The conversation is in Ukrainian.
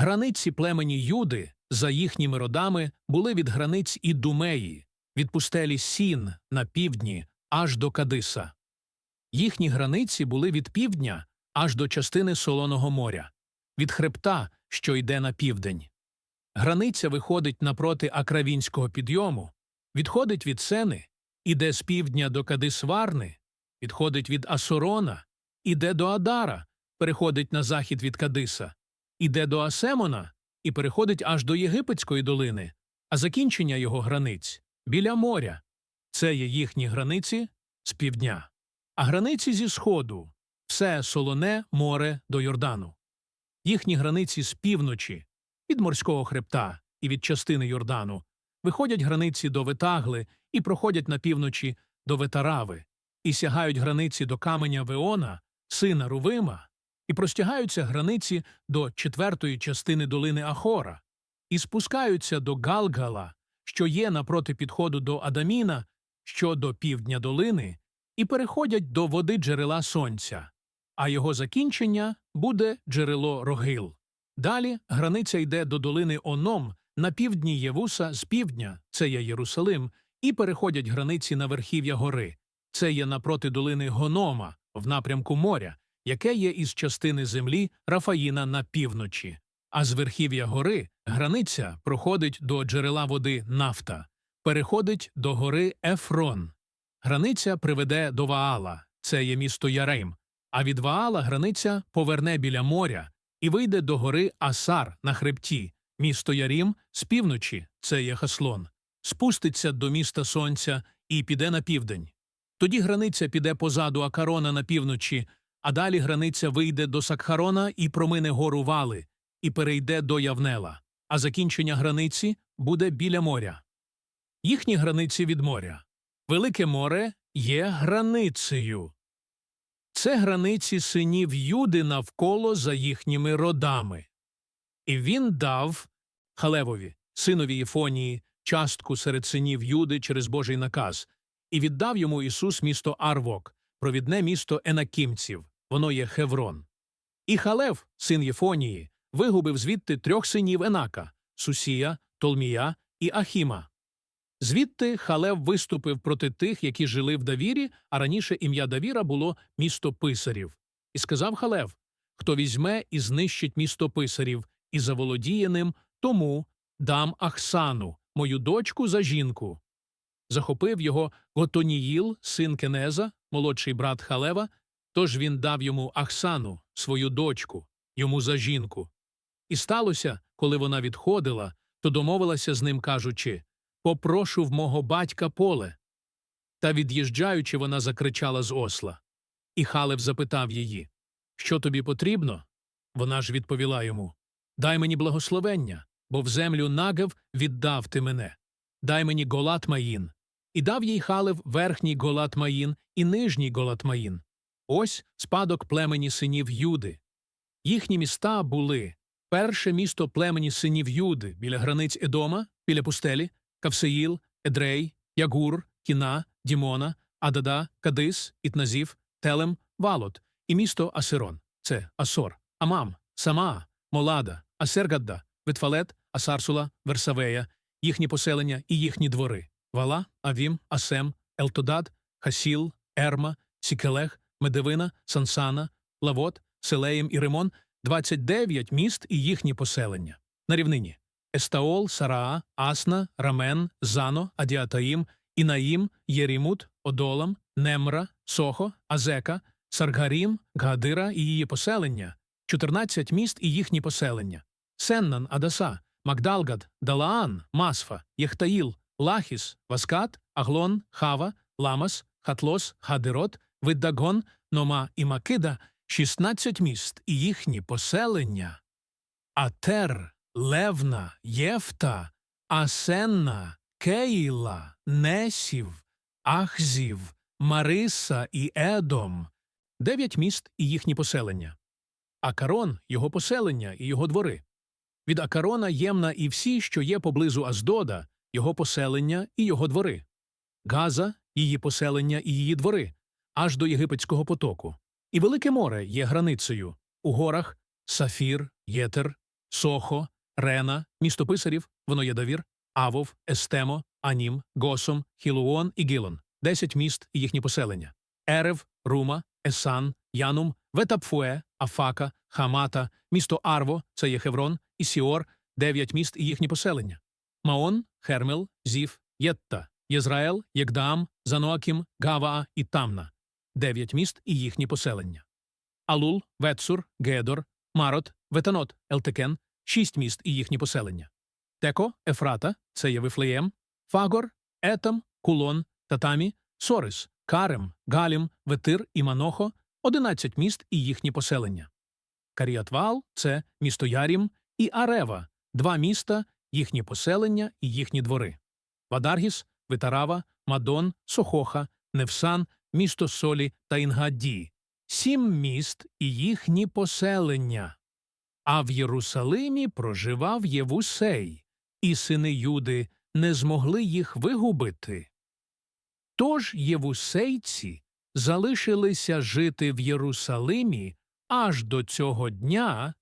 Границі племені Юди за їхніми родами були від границь Ідумеї, від пустелі Сін на півдні аж до Кадиса. Їхні границі були від півдня аж до частини Солоного моря, від хребта, що йде на південь. Границя виходить напроти Акравінського підйому, відходить від Сени, іде з півдня до Кадисварни, відходить від Асорона, іде до Адара, переходить на захід від Кадиса, іде до Асемона і переходить аж до Єгипетської долини, а закінчення його границь біля моря. Це є їхні границі з півдня, а границі зі сходу все солоне море до Йордану. Їхні границі з півночі, від морського хребта і від частини Йордану, виходять границі до Ветагли і проходять на півночі до Ветарави, і сягають границі до каменя Веона, сина Рувима, і простягаються границі до четвертої частини долини Ахора, і спускаються до Галгала, що є напроти підходу до Адаміна, що до півдня долини, і переходять до води джерела сонця, а його закінчення буде джерело Рогил. Далі границя йде до долини Оном на півдні Євуса з півдня, це є Єрусалим, і переходять границі на верхів'я гори, це є напроти долини Гонома в напрямку моря, яке є із частини землі Рафаїна на півночі. А з верхів'я гори границя проходить до джерела води Нафта, переходить до гори Ефрон. Границя приведе до Ваала, це є місто Ярейм, а від Ваала границя поверне біля моря і вийде до гори Асар на хребті, місто Ярім з півночі, це є Хаслон, спуститься до міста Сонця і піде на південь. Тоді границя піде позаду Акарона на півночі, а далі границя вийде до Сакхарона і промине гору Вали, і перейде до Явнела, а закінчення границі буде біля моря. Їхні границі від моря. Велике море є границею. Це границі синів Юди навколо за їхніми родами. І він дав Халевові, синові Єфонії, частку серед синів Юди через Божий наказ, і віддав йому Ісус місто Арвок, провідне місто Енакімців, воно є Хеврон. І Халев, син Єфонії, вигубив звідти трьох синів Енака Сусія, Толмія і Ахіма. Звідти Халев виступив проти тих, які жили в Давірі, а раніше ім'я Давіра було місто писарів. І сказав Халев хто візьме і знищить місто писарів і заволодіє ним, тому дам Ахсану, мою дочку за жінку. Захопив його Готоніїл, син Кенеза, молодший брат Халева, тож він дав йому Ахсану, свою дочку, йому за жінку. І сталося, коли вона відходила, то домовилася з ним, кажучи Попрошу в мого батька поле. Та від'їжджаючи, вона закричала з осла. І Халев запитав її Що тобі потрібно? Вона ж відповіла йому Дай мені благословення, бо в землю нагав віддав ти мене. Дай мені голат маїн. І дав їй Халев верхній голат маїн і нижній голат маїн. Ось спадок племені синів Юди. Їхні міста були перше місто племені синів Юди біля границь Едома, біля пустелі, Кавсеїл, Едрей, Ягур, Кіна, Дімона, Адада, Кадис, Ітназів, Телем, Валот і місто Асирон це Асор, Амам, Самаа, Молада, Асергадда, Витфалет, Асарсула, Версавея, їхні поселення і їхні двори Вала, Авім, Асем, Елтодад, Хасіл, Ерма, Сікелех, Медевина, Сансана, Лавот, Селеєм і Римон 29 міст і їхні поселення. На рівнині Естаол, Сараа, Асна, Рамен, Зано, Адіатаїм, Інаїм, Єрімут, Одолам, Немра, Сохо, Азека, Саргарім, Гадира і її поселення, 14 міст і їхні поселення, Сеннан, Адаса, Магдалгад, Далаан, Масфа, Єхтаїл, Лахіс, Васкат, Аглон, Хава, Ламас, Хатлос, Хадирот, Виддагон, Нома і Макида, 16 міст і їхні поселення, Атер, Левна, Єфта, Асенна, Кейла, Несів, Ахзів, Мариса і Едом, дев'ять міст і їхні поселення. Акарон його поселення і його двори. Від Акарона Ємна і всі, що є поблизу Аздода, його поселення і його двори. Газа, її поселення і її двори, аж до Єгипетського потоку. І Велике море є границею у горах Сафір, Єтер, Сохо, Рена, місто писарів, воно є Давір, Авов, Естемо, Анім, Госом, Хілуон і Гілон. Десять міст і їхні поселення. Ерев, Рума, Есан, Янум, Ветапфуе, Афака, Хамата, місто Арво, це є Хеврон, і Сіор, дев'ять міст і їхні поселення. Маон, Хермел, Зів, Єтта, Єзраел, Єгдаам, Заноакім, Гаваа і Тамна. Дев'ять міст і їхні поселення. Алул, Ветсур, Гедор, Марот, Ветанот, Елтекен, шість міст і їхні поселення. Теко, Ефрата, це є Вифлеєм, Фагор, Етам, Кулон, Татамі, Сорис, Карем, Галім, Ветир і Манохо, одинадцять міст і їхні поселення. Каріатвал це місто Ярім і Арева, два міста, їхні поселення і їхні двори. Вадаргіс, Витарава, Мадон, Сохоха, Невсан, місто Солі та Інгадді, сім міст і їхні поселення. А в Єрусалимі проживав Євусей, і сини Юди не змогли їх вигубити. Тож євусейці залишилися жити в Єрусалимі аж до цього дня,